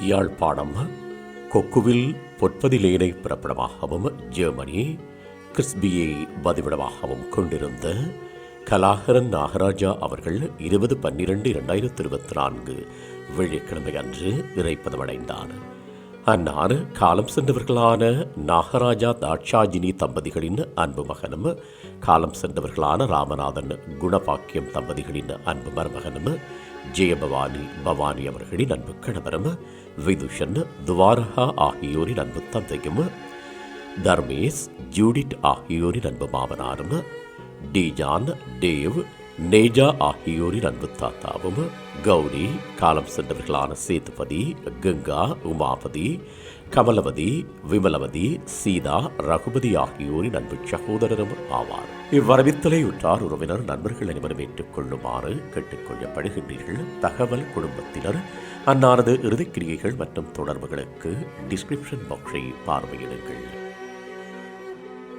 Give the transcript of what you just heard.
யாழ்ப்பாணம் கொக்குவில் பொற்பதிலேனை பிறப்பிடமாகவும் ஜெர்மனி கிறிஸ்பியை பதிவிடமாகவும் கொண்டிருந்த கலாகரன் நாகராஜா அவர்கள் இருபது பன்னிரண்டு இரண்டாயிரத்தி இருபத்தி நான்கு வெள்ளிக்கிழமை அன்று இறைப்பதமடைந்தார். அன்னார் காலம் சென்றவர்களான நாகராஜா தாட்சாஜினி தம்பதிகளின் அன்பு மகனும் காலம் சென்றவர்களான ராமநாதன் குணபாக்கியம் தம்பதிகளின் அன்பு மருமகனும் ஜெயபவானி பவானி அவர்களின் அன்பு கணவரும் விதுஷன் துவாரகா ஆகியோரின் அன்பு தந்தையும் தர்மேஷ் ஜூடிட் ஆகியோரின் அன்பு மாமனாரும் டிஜான் டேவ் நேஜா ஆகியோரின் அன்பு தாத்தாவும் கௌரி காலம் சென்றவர்களான சேதுபதி கங்கா உமாபதி கமலவதி விமலவதி சீதா ரகுபதி ஆகியோரின் அன்பு சகோதரரும் ஆவார். இவ்வரவித்தலை உற்றார் உறவினர் நண்பர்கள் அனைவரும் ஏற்றுக்கொள்ளுமாறு கேட்டுக்கொள்ளப்படுகின்றீர்கள். தகவல் குடும்பத்தினர் அன்னாரது இறுதிக்கிரியைகள் மற்றும் தொடர்புகளுக்கு டிஸ்கிரிப்ஷன் பாக்ஸை பார்வையிடுங்கள்.